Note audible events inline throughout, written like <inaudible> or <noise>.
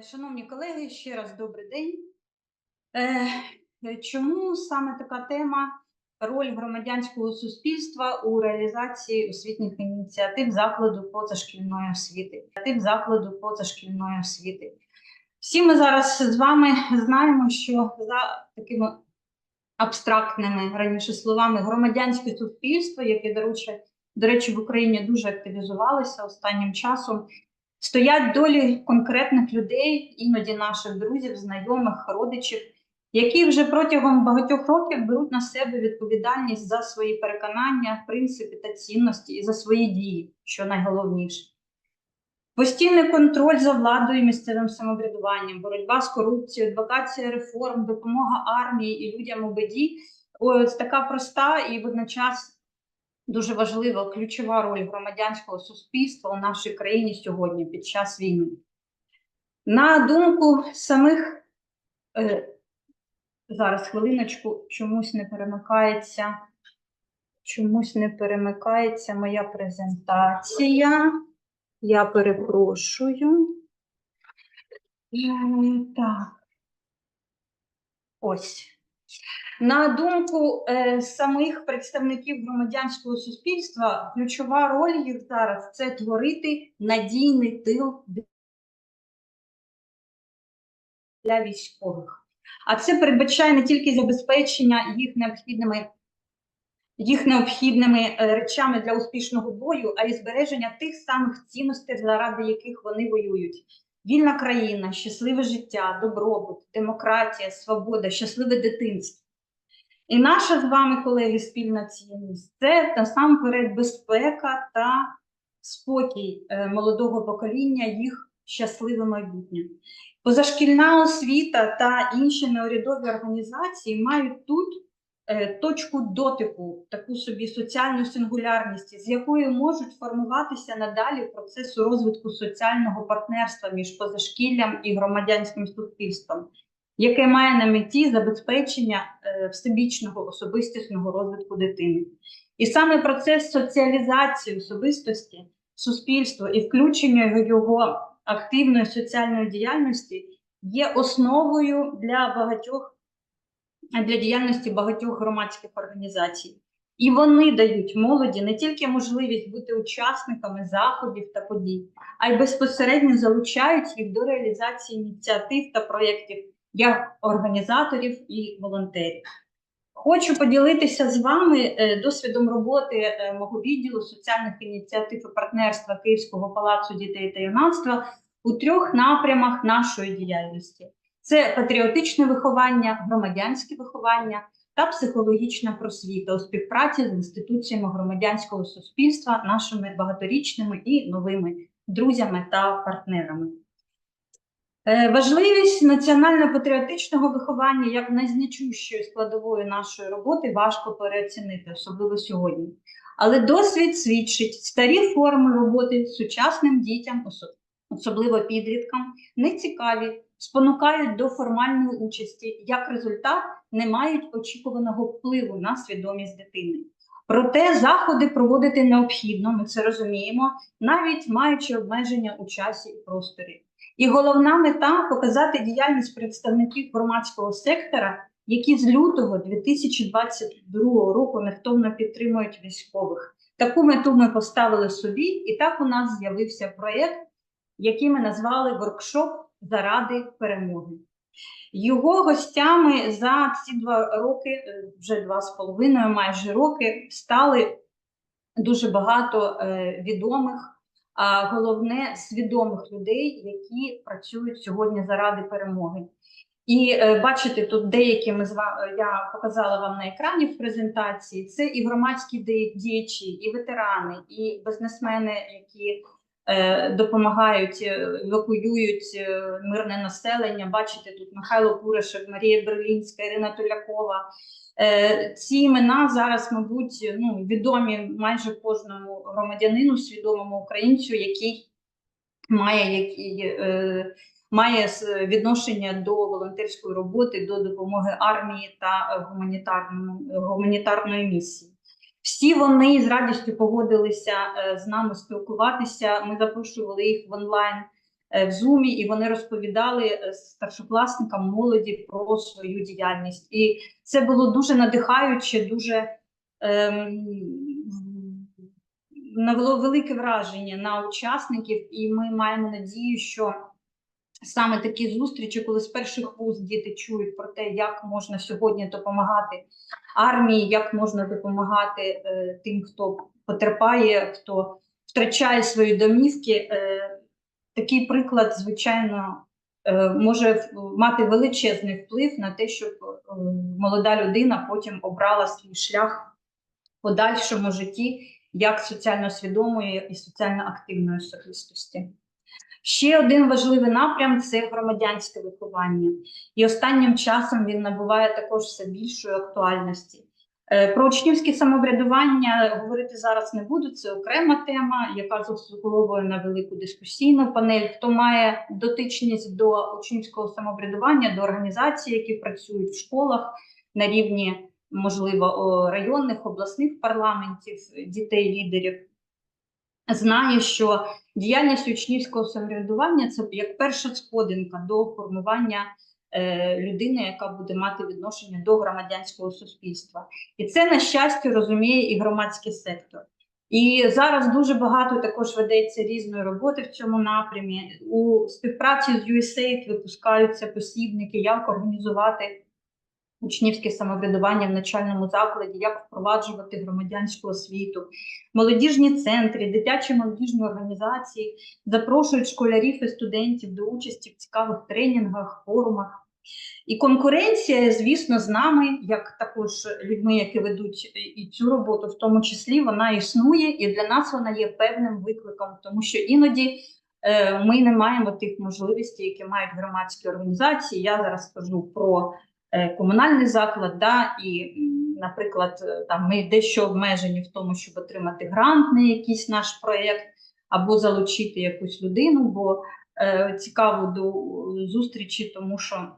Е, Шановні колеги, ще раз добрий день. Е, Чому саме така тема роль громадянського суспільства у реалізації освітніх ініціатив закладу позашкільної освіти? Закладу позашкільної освіти? Всі ми зараз з вами знаємо, що за такими абстрактними раніше словами громадянське суспільство, яке до речі, в Україні дуже активізувалося останнім часом. Стоять долі конкретних людей, іноді наших друзів, знайомих, родичів, які вже протягом багатьох років беруть на себе відповідальність за свої переконання, принципи та цінності і за свої дії, що найголовніше. Постійний контроль за владою і місцевим самоврядуванням, боротьба з корупцією, адвокація реформ, допомога армії і людям у біді ось така проста і водночас дуже важлива ключова роль громадянського суспільства у нашій країні сьогодні під час війни. На думку самих е, зараз хвилиночку, чомусь не перемикається, чомусь не перемикається моя презентація. Я перепрошую. Е, Так. Ось. На думку е, самих представників громадянського суспільства, ключова роль їх зараз це творити надійний тил для військових. А це передбачає не тільки забезпечення їх необхідними, їх необхідними е, речами для успішного бою, а й збереження тих самих цінностей, заради яких вони воюють. Вільна країна, щасливе життя, добробут, демократія, свобода, щасливе дитинство. І наша з вами, колеги, спільна цінність це насамперед безпека та спокій е, молодого покоління, їх щасливе майбутнє. Позашкільна освіта та інші неурядові організації мають тут е, точку дотику, таку собі соціальну сингулярність, з якою можуть формуватися надалі процесу розвитку соціального партнерства між позашкіллям і громадянським суспільством, яке має на меті забезпечення е, всебічного особистісного розвитку дитини. І саме процес соціалізації особистості, суспільства і включення його активної соціальної діяльності є основою для багатьох для діяльності багатьох громадських організацій. І вони дають молоді не тільки можливість бути учасниками заходів та подій, а й безпосередньо залучають їх до реалізації ініціатив та проєктів як організаторів і волонтерів. Хочу поділитися з вами е, досвідом роботи е, мого відділу соціальних ініціатив і партнерства Київського палацу дітей та юнацтва у трьох напрямах нашої діяльності: це патріотичне виховання, громадянське виховання та психологічна просвіта у співпраці з інституціями громадянського суспільства, нашими багаторічними і новими друзями та партнерами. Е, Важливість національно-патріотичного виховання як найзначущої складової нашої роботи важко переоцінити, особливо сьогодні. Але досвід свідчить старі форми роботи сучасним дітям, особливо підліткам, нецікаві, спонукають до формальної участі, як результат не мають очікуваного впливу на свідомість дитини. Проте заходи проводити необхідно, ми це розуміємо, навіть маючи обмеження у часі і просторі. І головна мета показати діяльність представників громадського сектора, які з лютого 2022 року невтомно підтримують військових. Таку мету ми поставили собі, і так у нас з'явився проєкт, який ми назвали воркшоп заради перемоги. Його гостями за ці два роки, е, вже два з половиною майже роки, стали дуже багато е, відомих а головне свідомих людей, які працюють сьогодні заради перемоги. І е, бачите, тут деякі ми з вами я показала вам на екрані в презентації. Це і громадські ді- діячі, і ветерани, і бізнесмени, які е, допомагають, е, евакуюють е, мирне населення. Бачите, тут Михайло Куришев, Марія Берлінська, Ірина Тулякова. Е, Ці імена зараз, мабуть, ну, відомі майже кожному громадянину, свідомому українцю, який має, який, е, має відношення до волонтерської роботи, до допомоги армії та гуманітарної місії. Всі вони з радістю погодилися е, з нами спілкуватися. Ми запрошували їх в онлайн в Zoom, і вони розповідали е, старшокласникам молоді про свою діяльність. І це було дуже надихаюче, дуже ем, навело велике враження на учасників, і ми маємо надію, що саме такі зустрічі, коли з перших вуст діти чують про те, як можна сьогодні допомагати армії, як можна допомагати е, тим, хто потерпає, хто втрачає свої домівки. Е, такий приклад, звичайно, е, може мати величезний вплив на те, щоб е, молода людина потім обрала свій шлях в подальшому житті як соціально свідомої і соціально активної особистості. Ще один важливий напрям це громадянське виховання, і останнім часом він набуває також все більшої актуальності. Е, Про учнівське самоврядування говорити зараз не буду. Це окрема тема, яка заслуговує на велику дискусійну панель. Хто має дотичність до учнівського самоврядування, до організацій, які працюють в школах на рівні, можливо, районних, обласних парламентів, дітей-лідерів, знає, що діяльність учнівського самоврядування це як перша сходинка до формування людини, яка буде мати відношення до громадянського суспільства. І це, на щастя, розуміє і громадський сектор. І зараз дуже багато також ведеться різної роботи в цьому напрямі. У співпраці з USAID випускаються посібники, як організувати учнівське самоврядування в навчальному закладі, як впроваджувати громадянську освіту. Молодіжні центри, дитячі молодіжні організації запрошують школярів і студентів до участі в цікавих тренінгах, форумах. І конкуренція, звісно, з нами, як також людьми, які ведуть і цю роботу, в тому числі, вона існує, і для нас вона є певним викликом, тому що іноді е, ми не маємо тих можливостей, які мають громадські організації. Я зараз скажу про комунальний заклад, да, і, наприклад, е, там ми дещо обмежені в тому, щоб отримати грант на якийсь наш проєкт або залучити якусь людину, бо е, цікаво до зустрічі, тому що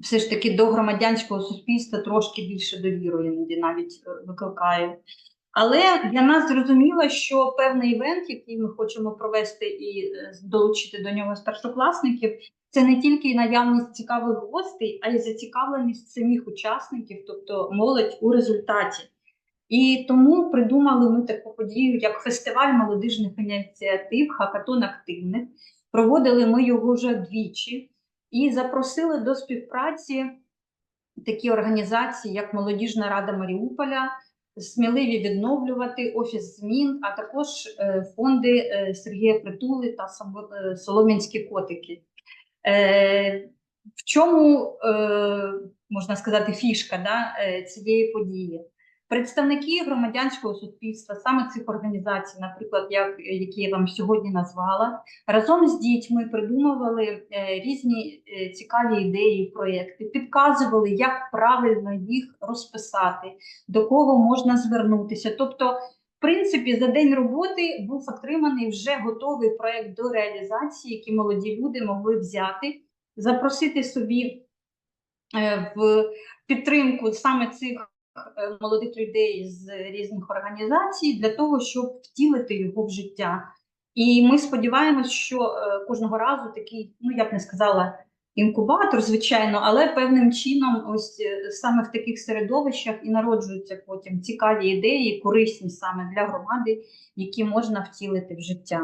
все ж таки до громадянського суспільства трошки більше довіру іноді навіть е, викликає. Але для нас зрозуміло, що певний івент, який ми хочемо провести і е, долучити до нього старшокласників, це не тільки наявність цікавих гостей, а й зацікавленість самих учасників, тобто молодь у результаті. І тому придумали ми таку подію, як фестиваль молодіжних ініціатив, хакатон активних. Проводили ми його вже двічі і запросили до співпраці такі організації, як Молодіжна рада Маріуполя, сміливі відновлювати офіс змін, а також е, фонди е, Сергія Притули та е, Солом'янські котики. Е, В чому е, можна сказати фішка да, е, цієї події? Представники громадянського суспільства, саме цих організацій, наприклад, як які я вам сьогодні назвала, разом з дітьми придумували різні цікаві ідеї, проєкти, підказували, як правильно їх розписати, до кого можна звернутися. Тобто, принципі, за день роботи був отриманий вже готовий проєкт до реалізації, який молоді люди могли взяти, запросити собі е, в підтримку саме цих е, молодих людей з різних організацій для того, щоб втілити його в життя. І ми сподіваємось, що е, кожного разу такий, ну я б не сказала інкубатор, звичайно, але певним чином, ось е, саме в таких середовищах і народжуються потім цікаві ідеї, корисні саме для громади, які можна втілити в життя.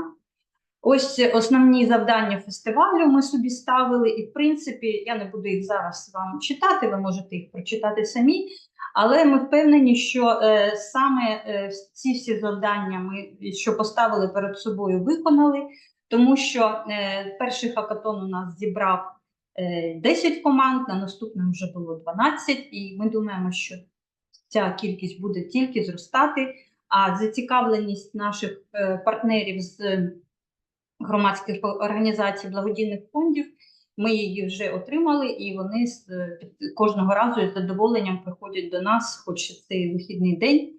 Ось основні завдання фестивалю ми собі ставили, і в принципі я не буду їх зараз вам читати, ви можете їх прочитати самі. Але ми впевнені, що е, саме е, ці всі завдання ми що поставили перед собою, виконали, тому що е, перший хакатон у нас зібрав 10 команд, на наступному вже було 12, і ми думаємо, що ця кількість буде тільки зростати. А зацікавленість наших е, партнерів з громадських організацій благодійних фондів. Ми її вже отримали, і вони з під- кожного разу з задоволенням приходять до нас, хоч цей вихідний день,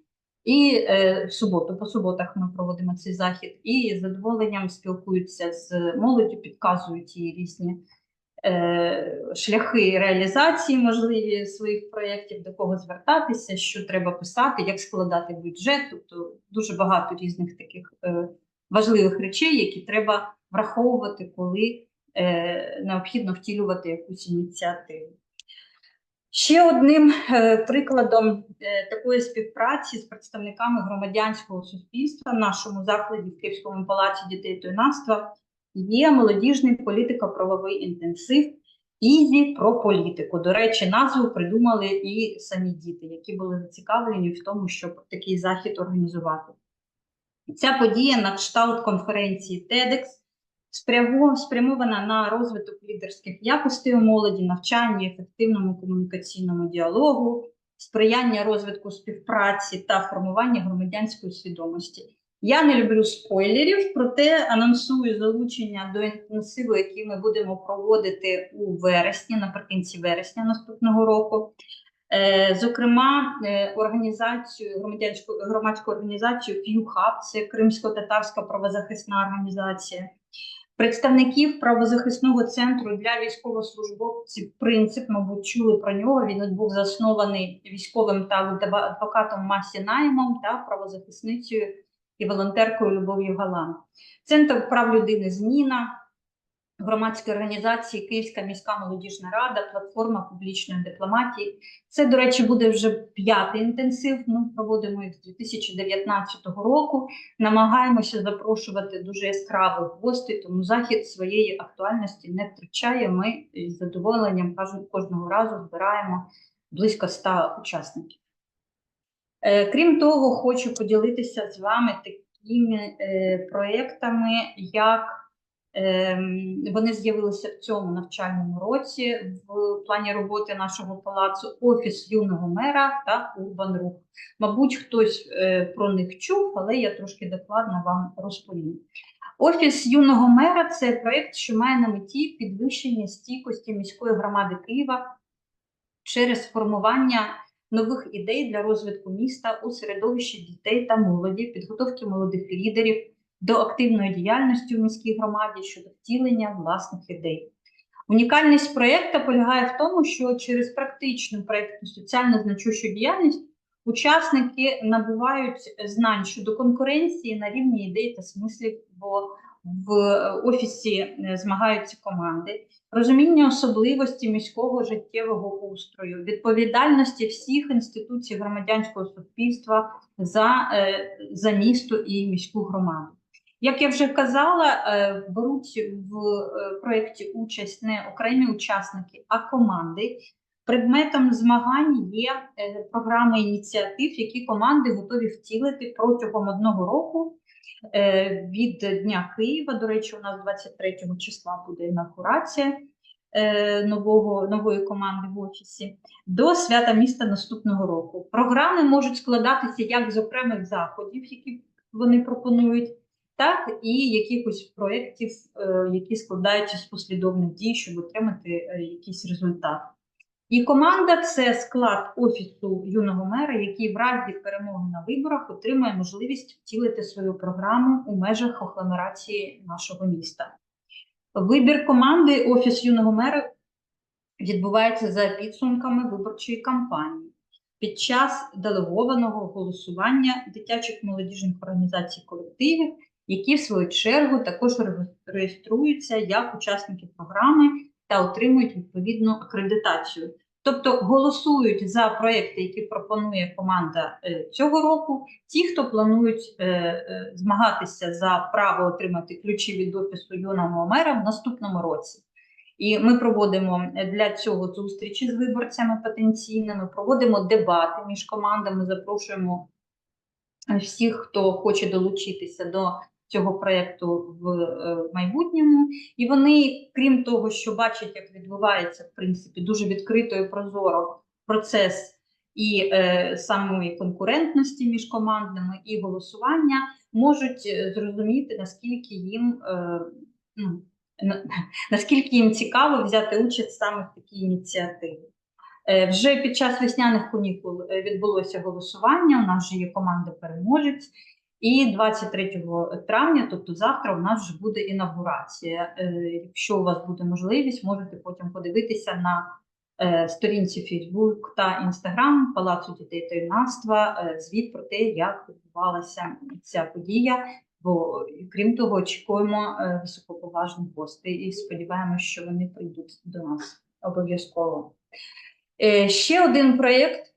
і е, в суботу, по суботах ми проводимо цей захід, і з задоволенням спілкуються з молоддю, підказують їй різні е, шляхи реалізації можливі своїх проєктів, до кого звертатися, що треба писати, як складати бюджет. Тобто дуже багато різних таких е, важливих речей, які треба враховувати, коли е, необхідно втілювати якусь ініціативу. Ще одним е, прикладом е, такої співпраці з представниками громадянського суспільства в нашому закладі в Київському палаці дітей та юнацтва є молодіжний політико-правовий інтенсив Ізі про політику. До речі, назву придумали і самі діти, які були зацікавлені в тому, щоб такий захід організувати. Ця подія на кшталт конференції TEDx спрямована на розвиток лідерських якостей у молоді, навчання, ефективному комунікаційному діалогу, сприяння розвитку співпраці та формування громадянської свідомості. Я не люблю спойлерів, проте анонсую залучення до інтенсиву, який ми будемо проводити у вересні, наприкінці вересня наступного року. Е, Зокрема, е, організацію громадянську громадську організацію FUHUB, це Кримсько-татарська правозахисна організація, представників правозахисного центру для військовослужбовців. Принцип, мабуть, чули про нього. Він був заснований військовим та адвокатом Масі Наймом та правозахисницею і волонтеркою Любов'ю Галан. Центр прав людини Зміна, громадські організації, Київська міська молодіжна рада, платформа публічної дипломатії. Це, до речі, буде вже п'ятий інтенсив. Ми проводимо їх з 2019 року. Намагаємося запрошувати дуже яскравих гостей, тому захід своєї актуальності не втрачає. Ми з задоволенням кожного разу збираємо близько 100 учасників. Е, Крім того, хочу поділитися з вами такими е, проєктами, як ем, вони з'явилися в цьому навчальному році в плані роботи нашого палацу Офіс юного мера та Урбан Рух. Мабуть, хтось е, про них чув, але я трошки докладно вам розповім. Офіс юного мера це проєкт, що має на меті підвищення стійкості міської громади Києва через формування нових ідей для розвитку міста у середовищі дітей та молоді, підготовки молодих лідерів до активної діяльності у міській громаді щодо втілення власних ідей. Унікальність проєкту полягає в тому, що через практичну проєктну соціально значущу діяльність учасники набувають знань щодо конкуренції на рівні ідей та смислів, в офісі е, змагаються команди, розуміння особливості міського життєвого устрою, відповідальності всіх інституцій громадянського суспільства за, е, за місто і міську громаду. Як я вже казала, е, беруть в проєкті участь не окремі учасники, а команди. Предметом змагань є програми ініціатив, які команди готові втілити протягом одного року від Дня Києва. До речі, у нас 23 числа буде інаугурація е, нового, нової команди в офісі до свята міста наступного року. Програми можуть складатися як з окремих заходів, які вони пропонують, так і якихось проєктів, е, які складаються з послідовних дій, щоб отримати е, якийсь результат. І команда це склад офісу юного мера, який в разі перемоги на виборах отримає можливість втілити свою програму у межах агломерації нашого міста. Вибір команди Офіс юного мера відбувається за підсумками виборчої кампанії під час делегованого голосування дитячих молодіжних організацій колективів, які в свою чергу також реєструються як учасники програми та отримують відповідну акредитацію. Тобто голосують за проекти, які пропонує команда е, цього року, ті, хто планують е, е, змагатися за право отримати ключі від офісу юного мера в наступному році. І ми проводимо для цього зустрічі з виборцями потенційними, проводимо дебати між командами, запрошуємо всіх, хто хоче долучитися до цього проєкту в е, майбутньому. І вони, крім того, що бачать, як відбувається в принципі дуже відкрито і прозоро процес і е, самої конкурентності між командами, і голосування, можуть е, зрозуміти, наскільки їм. Е, ну, на- <laughs> наскільки їм цікаво взяти участь саме в такій ініціативі. Е, Вже під час весняних канікул відбулося голосування. У нас вже є команда переможець. І 23 травня, тобто завтра, у нас вже буде інавгурація. Е, Якщо у вас буде можливість, можете потім подивитися на е, сторінці Facebook та Instagram Палацу дітей та юнацтва е, звіт про те, як відбувалася ця подія Бо крім того, очікуємо високоповажних гостей і сподіваємося, що вони прийдуть до нас обов'язково. Ще один проєкт,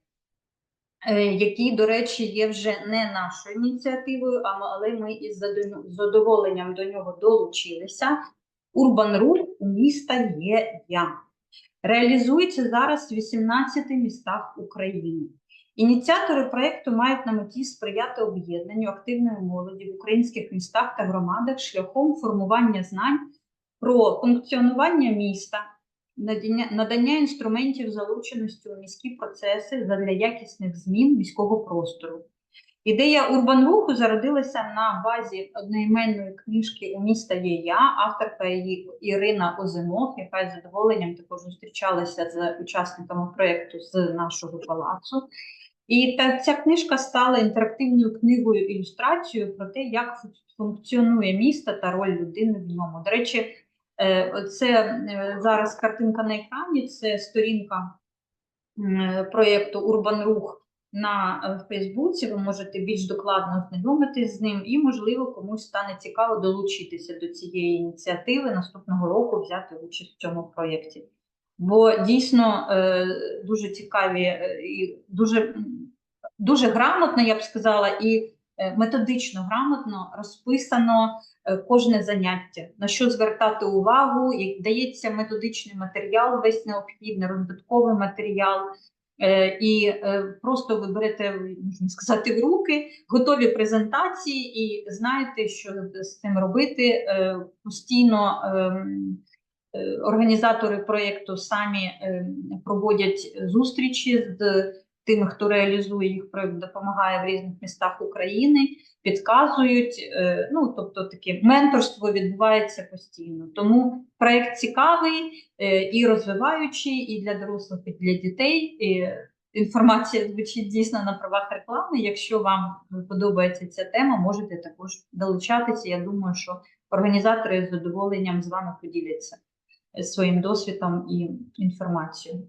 е, який, до речі, є вже не нашою ініціативою, але ми із задоволенням до нього долучилися. Урбан Руль у міста є я. Реалізується зараз в 18 містах України. Ініціатори проєкту мають на меті сприяти об'єднанню активної молоді в українських містах та громадах шляхом формування знань про функціонування міста, надання, надання інструментів залученості у міські процеси задля якісних змін міського простору. Ідея урбан-руху зародилася на базі одноіменної книжки У міста є я, авторка її Ірина Озимов, яка із задоволенням також зустрічалася з учасниками проєкту з нашого палацу. І та, ця книжка стала інтерактивною книгою ілюстрацією про те, як функціонує місто та роль людини в ньому. До речі, це е, зараз картинка на екрані, це сторінка проєкту Урбан Рух на е, Фейсбуці. Ви можете більш докладно ознайомитись з ним, і, можливо, комусь стане цікаво долучитися до цієї ініціативи наступного року, взяти участь в цьому проєкті. Бо дійсно е, дуже цікаві е, і дуже, дуже грамотно, я б сказала, і е, методично грамотно розписано е, кожне заняття, на що звертати увагу, як дається методичний матеріал, весь необхідний, роздатковий матеріал. Е, І е, просто ви берете, можна сказати, в руки готові презентації і знаєте, що з цим робити. Е, Постійно ем, е, організатори проєкту самі ем, проводять зустрічі з тими, хто реалізує їх проєкт, допомагає в різних містах України, підказують. е, Ну, тобто таке менторство відбувається постійно. Тому проєкт цікавий е, і розвиваючий, і для дорослих, і для дітей. І інформація звучить дійсно на правах реклами. Якщо вам подобається ця тема, можете також долучатися. Я думаю, що організатори з задоволенням з вами поділяться е, своїм досвідом і інформацією.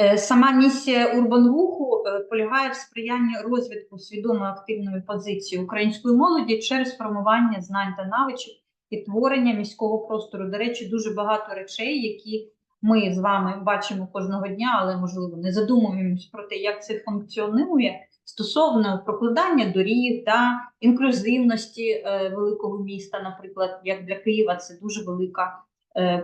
Е, Сама місія Урбанруху е, полягає в сприянні розвитку свідомої активної позиції української молоді через формування знань та навичок і творення міського простору. До речі, дуже багато речей, які ми з вами бачимо кожного дня, але можливо не задумуємось про те, як це функціонує стосовно прокладання доріг та інклюзивності е, великого міста, наприклад, як для Києва, це дуже велика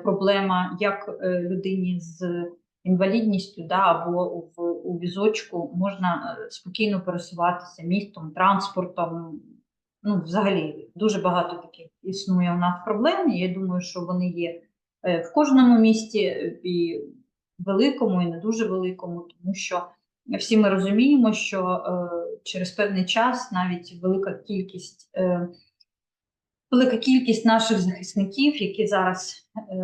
проблема, як людині з інвалідністю да, або в, у візочку можна е, спокійно пересуватися містом, транспортом. Ну, взагалі, дуже багато таких існує у нас проблем. Я думаю, що вони є е, в кожному місті, е, і великому, і не дуже великому, тому що всі ми розуміємо, що е, через певний час навіть велика кількість. Е, Велика кількість наших захисників, які зараз е,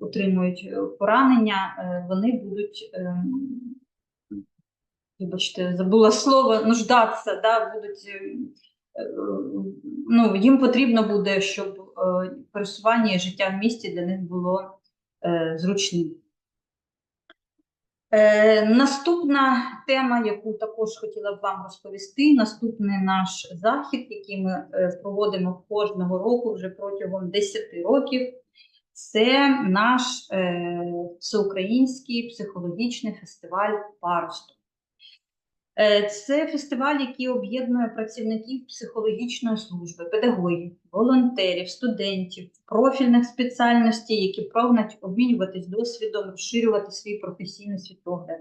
отримують е, поранення, е, вони будуть, е, вибачте, забула слово, нуждатися, да, будуть, е, е, ну, їм потрібно буде, щоб е, пересування і життя в місті для них було е, зручним. Е, наступна тема, яку також хотіла б вам розповісти, наступний наш захід, який ми е, проводимо кожного року вже протягом 10 років, це наш е, всеукраїнський психологічний фестиваль Паросток. Е, Це фестиваль, який об'єднує працівників психологічної служби, педагогів, волонтерів, студентів, профільних спеціальностей, які прагнуть обмінюватись досвідом, розширювати свій професійний світогляд.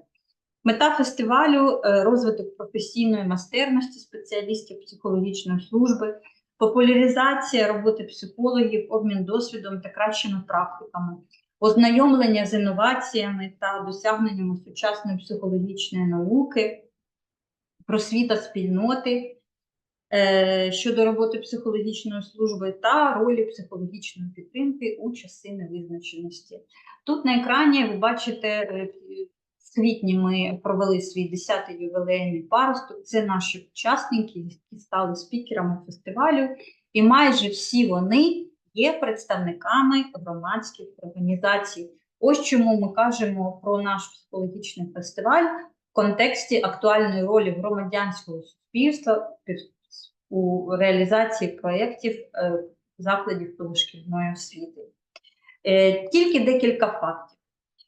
Мета фестивалю е, розвиток професійної майстерності спеціалістів психологічної служби, популяризація роботи психологів, обмін досвідом та кращими практиками, ознайомлення з інноваціями та досягненнями сучасної психологічної науки, просвіта спільноти е, щодо роботи психологічної служби та ролі психологічної підтримки у часи невизначеності. Тут на екрані ви бачите, е, в квітні ми провели свій 10-й ювілейний паросток. Це наші учасники, які стали спікерами фестивалю, і майже всі вони є представниками громадських організацій. Ось чому ми кажемо про наш психологічний фестиваль в контексті актуальної ролі громадянського суспільства, у реалізації проєктів е, закладів позашкільної освіти. Е, Тільки декілька фактів,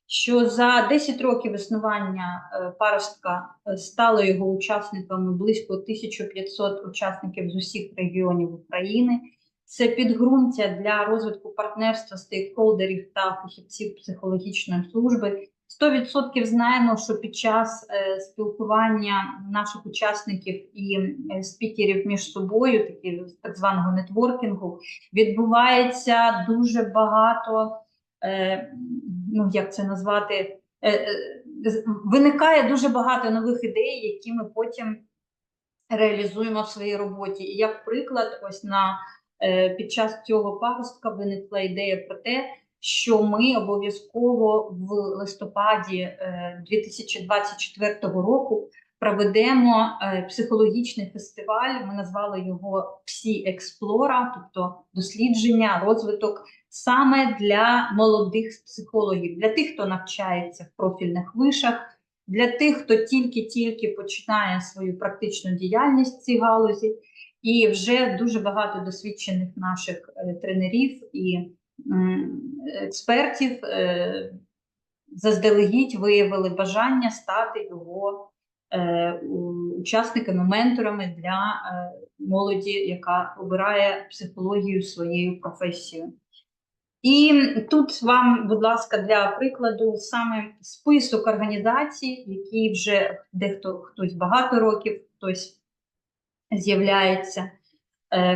що за 10 років існування е, паростка стало його учасниками близько 1500 учасників з усіх регіонів України. Це підґрунтя для розвитку партнерства стейкхолдерів та фахівців психологічної служби. 100% знаємо, що під час е, спілкування наших учасників і спікерів між собою, такі так званого нетворкінгу, відбувається дуже багато, е, ну як це назвати, е, виникає дуже багато нових ідей, які ми потім реалізуємо в своїй роботі. І як приклад, ось на під час цього паростка виникла ідея про те, що ми обов'язково в листопаді е, 2024 року проведемо е, психологічний фестиваль. Ми назвали його Псі Експлора, тобто дослідження, розвиток саме для молодих психологів, для тих, хто навчається в профільних вишах, для тих, хто тільки-тільки починає свою практичну діяльність в цій галузі. І вже дуже багато досвідчених наших е, тренерів і експертів е, заздалегідь виявили бажання стати його е, учасниками, менторами для е, молоді, яка обирає психологію своєю професією. І тут вам, будь ласка, для прикладу саме список організацій, які вже дехто хтось багато років, хтось з'являється,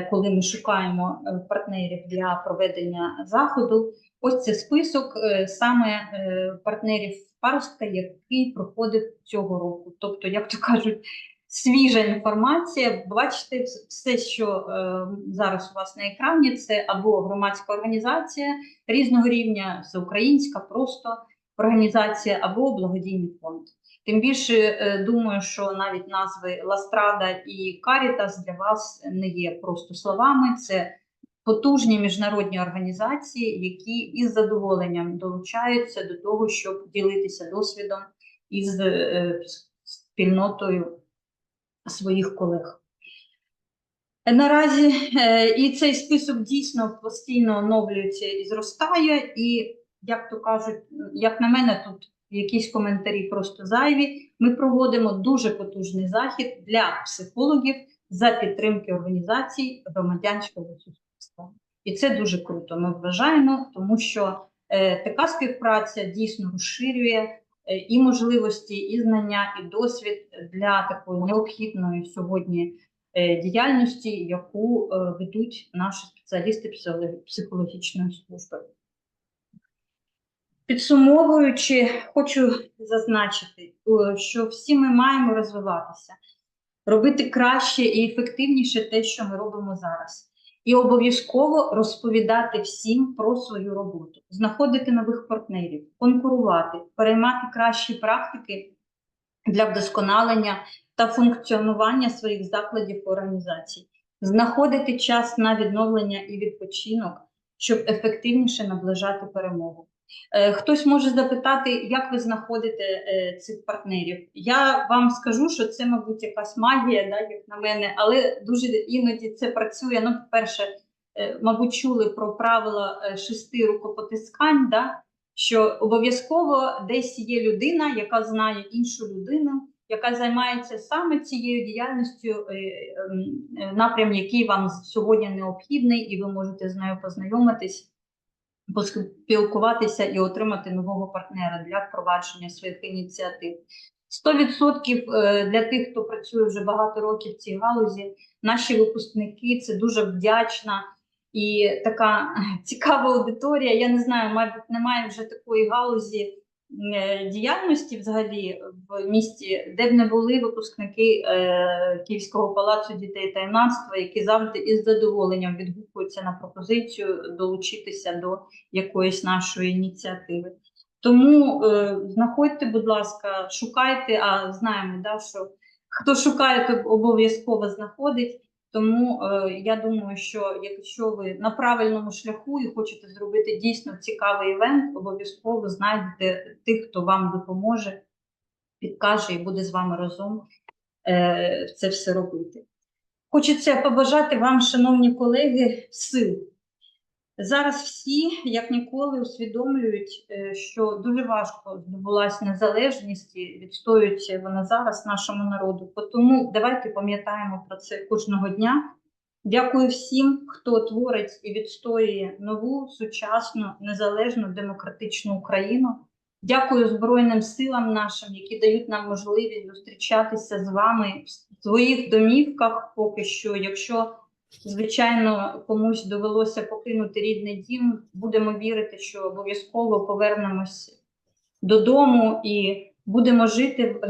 коли ми шукаємо е, партнерів для проведення заходу. Ось це список е, саме е, партнерів паростка, який проходив цього року. Тобто, як то кажуть, свіжа інформація. Бачите, все, що е, зараз у вас на екрані, це або громадська організація різного рівня, всеукраїнська, просто організація, або благодійний фонд. Тим більше е, думаю, що навіть назви Ластрада і Карітас для вас не є просто словами. Це потужні міжнародні організації, які із задоволенням долучаються до того, щоб ділитися досвідом із е, спільнотою своїх колег. Наразі е, і цей список дійсно постійно оновлюється і зростає, і як то кажуть, як на мене, тут якісь коментарі просто зайві. Ми проводимо дуже потужний захід для психологів за підтримки організацій громадянського суспільства. І це дуже круто. Ми вважаємо, тому що е, така співпраця дійсно розширює е, і можливості, і знання, і досвід для такої необхідної сьогодні е, діяльності, яку е, ведуть наші спеціалісти психологічної служби. Підсумовуючи, хочу зазначити, е, що всі ми маємо розвиватися, робити краще і ефективніше те, що ми робимо зараз, і обов'язково розповідати всім про свою роботу, знаходити нових партнерів, конкурувати, переймати кращі практики для вдосконалення та функціонування своїх закладів організацій, знаходити час на відновлення і відпочинок, щоб ефективніше наближати перемогу. Е, Хтось може запитати, як ви знаходите е, цих партнерів. Я вам скажу, що це, мабуть, якась магія, да, як на мене, але дуже іноді це працює. Ну, по-перше, е, мабуть, чули про правила шести рукопотискань, да, що обов'язково десь є людина, яка знає іншу людину, яка займається саме цією діяльністю, ем, напрям, який вам сьогодні необхідний, і ви можете з нею познайомитись поспілкуватися і отримати нового партнера для впровадження своїх ініціатив. 100% е, для тих, хто працює вже багато років в цій галузі, наші випускники це дуже вдячна і така е, цікава аудиторія. Я не знаю, мабуть, немає вже такої галузі діяльності взагалі в місті, де б не були випускники е, Київського палацу дітей та юнацтва, які завжди із задоволенням відгукуються на пропозицію долучитися до якоїсь нашої ініціативи. Тому е, знаходьте, будь ласка, шукайте, а знаємо, да, що хто шукає, то обов'язково знаходить. Тому е, я думаю, що якщо ви на правильному шляху і хочете зробити дійсно цікавий івент, обов'язково знайдете тих, хто вам допоможе, підкаже і буде з вами разом е, це все робити. Хочеться побажати вам, шановні колеги, сил. Зараз всі, як ніколи, усвідомлюють, е, що дуже важко здобулася незалежність і відстоюється вона зараз нашому народу. Тому давайте пам'ятаємо про це кожного дня. Дякую всім, хто творить і відстоює нову, сучасну, незалежну демократичну Україну. Дякую Збройним силам нашим, які дають нам можливість зустрічатися з вами в своїх домівках поки що. Якщо, звичайно, комусь довелося покинути рідний дім, будемо вірити, що обов'язково повернемось додому і будемо жити,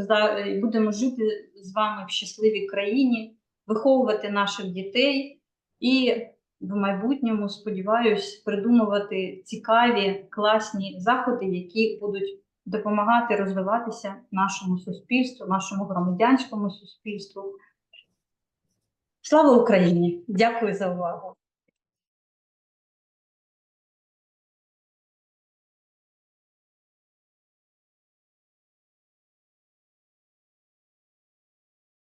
будемо жити з вами в щасливій країні, виховувати наших дітей і в майбутньому, сподіваюсь, придумувати цікаві, класні заходи, які будуть допомагати розвиватися нашому суспільству, нашому громадянському суспільству. Слава Україні! Дякую за увагу!